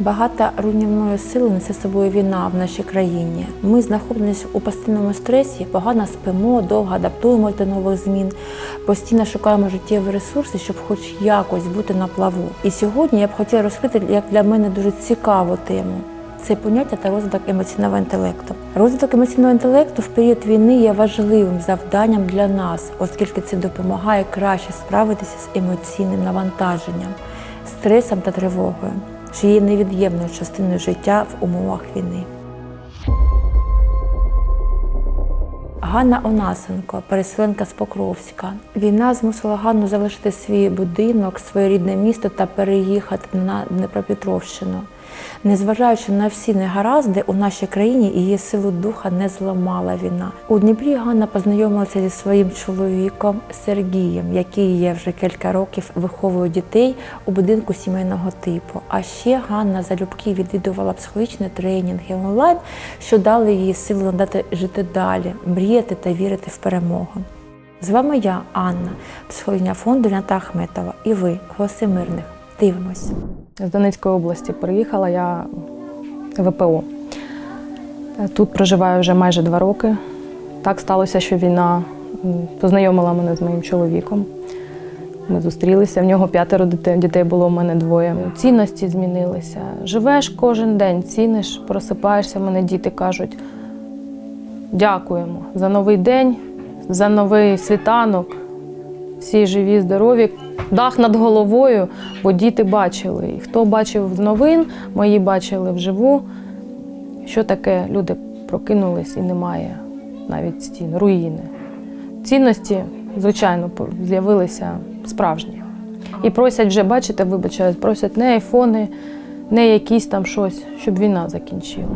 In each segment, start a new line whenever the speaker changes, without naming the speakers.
Багато руйнівної сили несе собою війна в нашій країні. Ми знаходимося у постійному стресі, погано спимо, довго адаптуємося до нових змін, постійно шукаємо життєві ресурси, щоб хоч якось бути на плаву. І сьогодні я б хотіла розкрити як для мене дуже цікаву тему. Це поняття та розвиток емоційного інтелекту. Розвиток емоційного інтелекту в період війни є важливим завданням для нас, оскільки це допомагає краще справитися з емоційним навантаженням, стресом та тривогою, що є невід'ємною частиною життя в умовах війни. Ганна Онасенко, переселенка з Покровська. Війна змусила Ганну залишити свій будинок, своє рідне місто та переїхати на Дніпропетровщину. Незважаючи на всі негаразди, у нашій країні її силу духа не зламала війна. У Дніпрі Ганна познайомилася зі своїм чоловіком Сергієм, який є вже кілька років виховує дітей у будинку сімейного типу. А ще Ганна залюбки відвідувала психологічні тренінги онлайн, що дали їй силу надати жити далі, мріяти та вірити в перемогу. З вами я, Анна, психологиня фонду Ната Ахметова, і ви, голоси мирних. Дивимось.
З Донецької області приїхала я ВПО. Тут проживаю вже майже два роки. Так сталося, що війна познайомила мене з моїм чоловіком. Ми зустрілися, в нього п'ятеро дітей, було, в мене двоє. Цінності змінилися. Живеш кожен день, ціниш, просипаєшся, мене діти кажуть: дякуємо за новий день, за новий світанок. Всі живі, здорові, дах над головою, бо діти бачили. І хто бачив з новин, мої бачили вживу, що таке люди прокинулись і немає навіть стін, руїни. Цінності, звичайно, з'явилися справжні. І просять вже, бачите, вибачаюсь, просять не айфони, не якісь там щось, щоб війна закінчилась.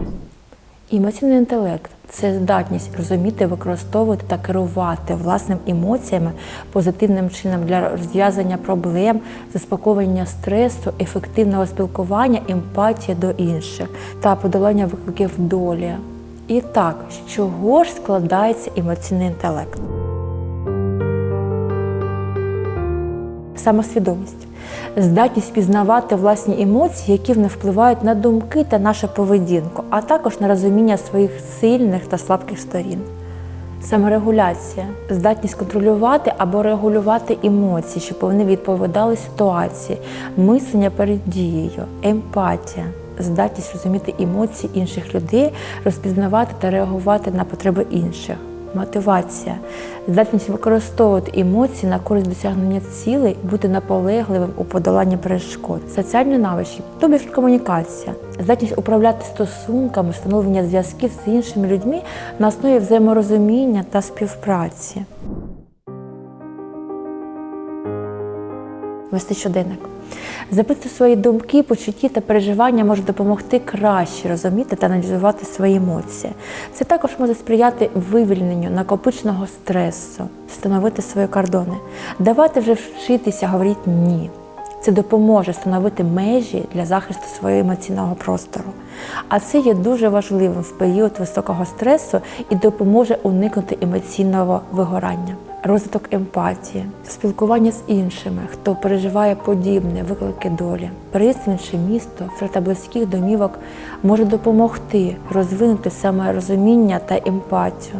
Емоційний інтелект це здатність розуміти, використовувати та керувати власними емоціями позитивним чином для розв'язання проблем, заспокоєння стресу, ефективного спілкування, емпатії до інших та подолання викликів долі. І так, з чого ж складається емоційний інтелект? Самосвідомість. Здатність пізнавати власні емоції, які не впливають на думки та нашу поведінку, а також на розуміння своїх сильних та слабких сторін. Саморегуляція здатність контролювати або регулювати емоції, щоб вони відповідали ситуації, мислення перед дією, емпатія, здатність розуміти емоції інших людей, розпізнавати та реагувати на потреби інших. Мотивація, здатність використовувати емоції на користь досягнення цілей, бути наполегливим у подоланні перешкод, соціальні навички, тобі ж комунікація, здатність управляти стосунками, встановлення зв'язків з іншими людьми на основі взаєморозуміння та співпраці. Вести щоденник. Записати свої думки, почуття та переживання може допомогти краще розуміти та аналізувати свої емоції. Це також може сприяти вивільненню накопиченого стресу, встановити свої кордони, давати вже вчитися говорити ні. Це допоможе встановити межі для захисту свого емоційного простору. А це є дуже важливим в період високого стресу і допоможе уникнути емоційного вигорання. Розвиток емпатії, спілкування з іншими, хто переживає подібне, виклики долі, переїзд в інше місто, втрата близьких домівок може допомогти розвинути саморозуміння та емпатію.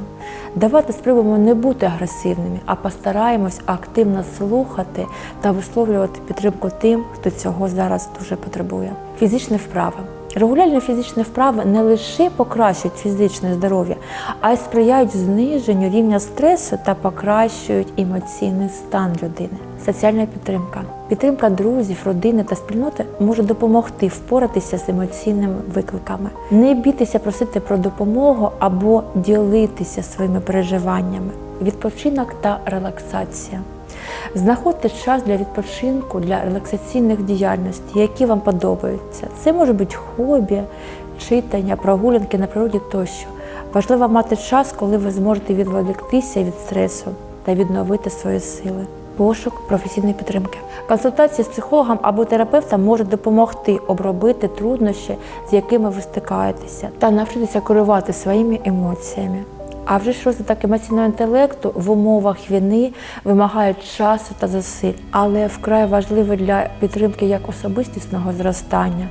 Давати спробуємо не бути агресивними, а постараємось активно слухати та висловлювати підтримку тим, хто цього зараз дуже потребує. Фізичні вправи. Регулярні фізичні вправи не лише покращують фізичне здоров'я, а й сприяють зниженню рівня стресу та покращують емоційний стан людини. Соціальна підтримка. Підтримка друзів, родини та спільноти може допомогти впоратися з емоційними викликами. Не бійтеся просити про допомогу або ділитися своїми переживаннями. Відпочинок та релаксація. Знаходьте час для відпочинку, для релаксаційних діяльностей, які вам подобаються. Це може бути хобі, читання, прогулянки на природі тощо. Важливо мати час, коли ви зможете відволіктися від стресу та відновити свої сили. Пошук професійної підтримки. Консультація з психологом або терапевтом може допомогти обробити труднощі, з якими ви стикаєтеся, та навчитися керувати своїми емоціями. А вже ж розвиток емоційного інтелекту в умовах війни вимагає часу та зусиль, але вкрай важливо для підтримки як особистісного зростання,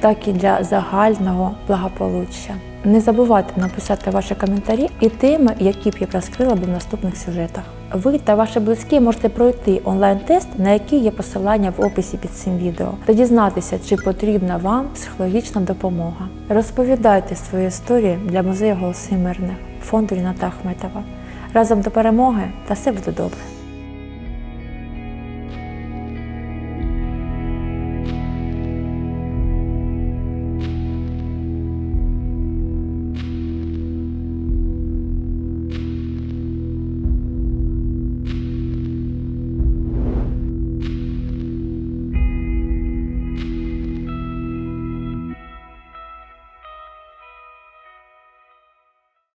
так і для загального благополуччя. Не забувайте написати ваші коментарі і теми, які б я розкрила б в наступних сюжетах. Ви та ваші близькі можете пройти онлайн-тест, на який є посилання в описі під цим відео, та дізнатися, чи потрібна вам психологічна допомога. Розповідайте свої історії для музею голоси мирних фонду Ріната Ахметова. Разом до перемоги та все буде добре.